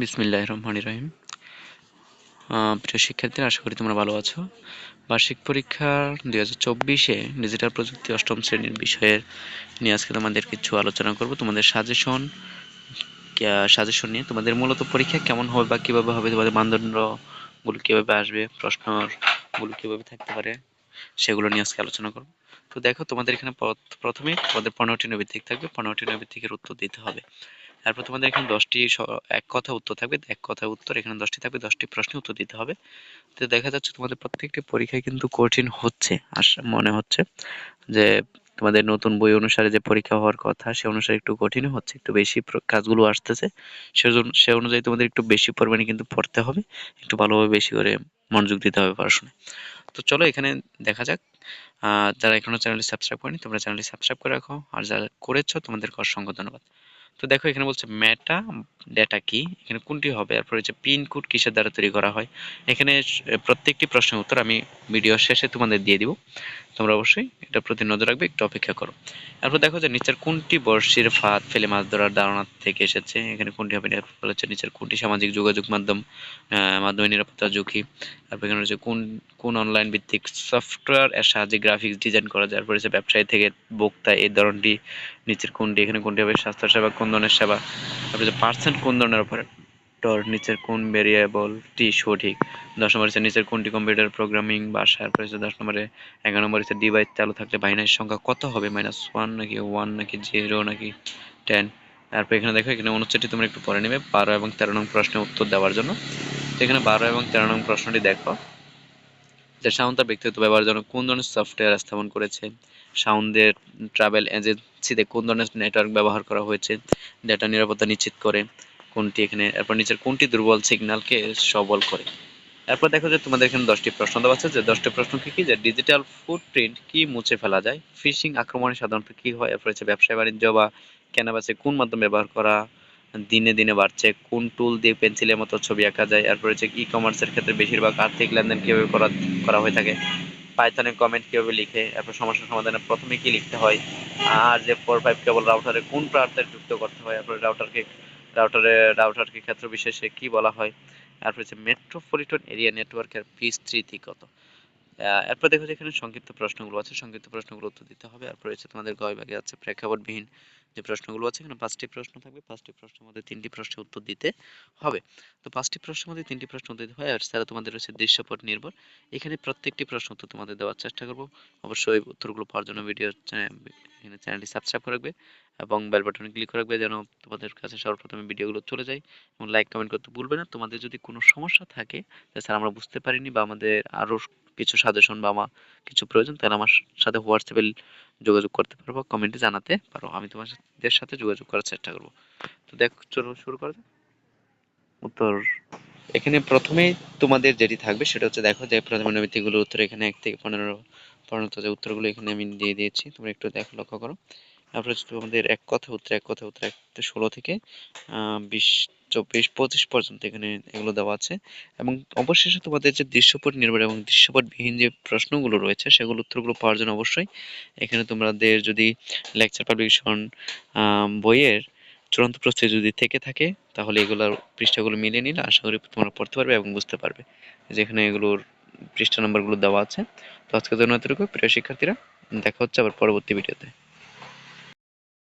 বিসমিল্লাহ রহমান রহিম। প্রিয় শিক্ষার্থীরা, আশা করি তোমরা ভালো আছো। বার্ষিক পরীক্ষা দুই হাজার চব্বিশে ডিজিটাল প্রযুক্তি অষ্টম শ্রেণির বিষয়ের নিয়ে আজকে তোমাদের কিছু আলোচনা করব। তোমাদের সাজেশন সাজেশন নিয়ে তোমাদের মূলত পরীক্ষা কেমন হবে বা কীভাবে হবে, তোমাদের মানদণ্ডগুলো কীভাবে আসবে, প্রশ্নগুলো কীভাবে থাকতে পারে, সেগুলো নিয়ে আজকে আলোচনা করব। তো দেখো, তোমাদের এখানে প্রথমে তোমাদের পনেরোটি নৈবিত্তিক থাকবে। পনেরোটি নৈবিত্তিকের উত্তর দিতে হবে। তারপর তোমাদের এখানে দশটি এক কথা উত্তর থাকবে, এক কথা উত্তর, এখানে দশটি থাকবে, দশটি প্রশ্নের উত্তর দিতে হবে। তো দেখা যাচ্ছে তোমাদের প্রত্যেকটি পরীক্ষায় কিন্তু কঠিন হচ্ছে আশা মনে হচ্ছে যে তোমাদের নতুন বই অনুসারে যে পরীক্ষা হওয়ার কথা, সে অনুসারে একটু কঠিন হচ্ছে, একটু বেশি কাজগুলো আসতেছে। সেজন্য, সে অনুযায়ী তোমাদের একটু বেশি পরিমাণে কিন্তু পড়তে হবে, একটু ভালোভাবে বেশি করে মনোযোগ দিতে হবে পড়াশোনায়। তো চলো এখানে দেখা যাক। যারা এখনও চ্যানেলটি সাবস্ক্রাইব করেনি, তোমরা চ্যানেলটি সাবস্ক্রাইব করে রাখো। আর যারা করেছ, তোমাদেরকে অসংখ্য ধন্যবাদ। তো দেখো এখানে বলছে মেটা ডেটা কি? এখানে কোনটি হবে? এরপর হচ্ছে পিন কোড কিসের দ্বারা তৈরি করা হয়? এখানে প্রত্যেকটি প্রশ্নের উত্তর আমি ভিডিও শেষে তোমাদের দিয়ে দিব। তোমরা অবশ্যই এটা প্রতি নজর রাখবে, একটু অপেক্ষা করো। এরপর দেখো যে নিচের কোনটি বর্ষির ফাঁদ, ফেলে মাছ ধরার ধারণা থেকে এসেছে? এখানে কোনটি হবে? হচ্ছে নিচের কোনটি সামাজিক যোগাযোগ মাধ্যম মাধ্যমে নিরাপত্তা ঝুঁকি? তারপর এখানে হচ্ছে কোন কোন অনলাইন ভিত্তিক সফটওয়্যার এর সাহায্যে গ্রাফিক্স ডিজাইন করা যায়? তারপর হচ্ছে ব্যবসায়ী থেকে ভোক্তা এই ধরনটি নিচের কোনটি? এখানে কোনটি হবে? স্বাস্থ্য সেবা কোন ধরনের সেবা? তারপর পার্সেন্ট কোন ধরনের অপারেটর নিচের কোন ভেরিয়েবলটি সঠিক? দশ নম্বর হচ্ছে নিচের কোনটি কম্পিউটার প্রোগ্রামিং ভাষা তারপর দশ নম্বরে এগারো নম্বর হচ্ছে ডিভাইস চালু থাকলে বাইনারি সংখ্যা কত হবে? মাইনাস ওয়ান নাকি ওয়ান নাকি জিরো নাকি টেন তারপর এখানে দেখো, এখানে অনুচ্ছেদটি তোমরা একটু পরে নেবে। বারো এবং তেরো নং প্রশ্নের উত্তর দেওয়ার জন্য। তো এখানে বারো এবং তেরো নং প্রশ্নটি দেখো। যে সাউন্ড তার ব্যক্তিগত ব্যবহারের জন্য কোন ধরনের সফটওয়্যার স্থাপন করেছে সাউন্ডের ট্রাভেল এজেন্সিতে কোন ধরনের নেটওয়ার্ক ব্যবহার করা হয়েছে ডেটা নিরাপত্তা নিশ্চিত করে, কোনটি এখানে, এরপর নিচের কোনটি দুর্বল সিগন্যালকে সবল করে। এরপর দেখো যে তোমাদের এখানে দশটি প্রশ্ন দেওয়া আছে, যে দশটি প্রশ্ন কি কি? যে ডিজিটাল ফুটপ্রিন্ট কি মুছে ফেলা যায়? ফিশিং আক্রমণে সাধারণত কি হয়? এরপর হচ্ছে ব্যবসায় বাণিজ্য বা কেনাবেচে কোন মাধ্যম ব্যবহার করা দিনে দিনে বাড়ছে। কোন টুল দিয়ে পেন্সিলের মতো ছবি আঁকা যায়? এরপর হচ্ছে ই কমার্সের ক্ষেত্রে বেশিরভাগ আর্থিক লেনদেন কীভাবে করা করা হয়ে থাকে? পাইথনে কমেন্ট কীভাবে লিখে? এরপর সমস্যা সমাধানে প্রথমে কি লিখতে হয়? আর যে ফোর ফাইভ কেবল রাউটারে কোন প্রার্থের যুক্ত করতে হয়? এরপর রাউটারকে রাউটারে রাউটারকে ক্ষেত্র বিশেষে কি বলা হয়? এরপর হচ্ছে মেট্রোপলিটন এরিয়া নেটওয়ার্কের ফিস বিস্তৃতি কত? এরপর দেখো এখানে সংক্ষিপ্ত প্রশ্নগুলো আছে, সংক্ষিপ্ত প্রশ্নগুলো উত্তর দিতে হবে। এরপর হচ্ছে তোমাদের গ বিভাগে আছে প্রেক্ষাপটবিহীন যে প্রশ্নগুলো আছে, এখানে পাঁচটি প্রশ্ন থাকবে। পাঁচটি প্রশ্নের মধ্যে তিনটি প্রশ্নের উত্তর দিতে হবে। তো পাঁচটি প্রশ্নের মধ্যে তিনটি প্রশ্ন উত্তর দিতে হয়, আর স্যার, তোমাদের হচ্ছে দৃশ্যপট নির্ভর। এখানে প্রত্যেকটি প্রশ্ন উত্তর তোমাদের দেওয়ার চেষ্টা করব। অবশ্যই উত্তরগুলো পাওয়ার জন্য ভিডিও চ্যানেলটি সাবস্ক্রাইব করে রাখবে এবং বেল বাটনে ক্লিক করে রাখবে যেন তোমাদের কাছে সর্বপ্রথমে ভিডিওগুলো চলে যায় এবং লাইক কমেন্ট করতে ভুলবে না। তোমাদের যদি কোনো সমস্যা থাকে স্যার, আমরা বুঝতে পারিনি বা আমাদের আরও কিছু সাজেশন বা আমার কিছু প্রয়োজন, তাহলে আমার সাথে হোয়াটসঅ্যাপে যোগাযোগ করতে পারো বা কমেন্টে জানাতে পারো আমি তোমাদের সাথে যোগাযোগ করার চেষ্টা করব। তো দেখ, চলো শুরু করা যাক। উত্তর। এখানে প্রথমেই তোমাদের যেটি থাকবে, সেটা হচ্ছে দেখো যে প্রথম নৈমিত্তিকগুলোর উত্তর এখানে এক থেকে পনেরো পর্যন্ত যে উত্তরগুলো এখানে আমি দিয়ে দিয়েছি, তোমরা একটু দেখো, লক্ষ্য করো। তারপরে তোমাদের এক কথা উত্তর, এক কথা উত্তর, এক ষোলো থেকে বিশ চব্বিশ, পঁচিশ পর্যন্ত এখানে এগুলো দেওয়া আছে। এবং অবশেষে তোমাদের যে দৃশ্যপট নির্ভর এবং দৃশ্যপটবিহীন যে প্রশ্নগুলো রয়েছে, সেগুলো উত্তরগুলো পাওয়ার জন্য অবশ্যই এখানে তোমাদের যদি লেকচার পাবলিকেশন বইয়ের চূড়ান্ত প্রস্তুতি যদি থেকে থাকে, তাহলে এগুলোর পৃষ্ঠাগুলো মিলিয়ে নিলে আশা করি তোমরা পড়তে পারবে এবং বুঝতে পারবে যেখানে এগুলোর পৃষ্ঠা নাম্বারগুলো দেওয়া আছে। তো আজকের জন্য এতটুকু প্রিয় শিক্ষার্থীরা, দেখা হচ্ছে আবার পরবর্তী ভিডিওতে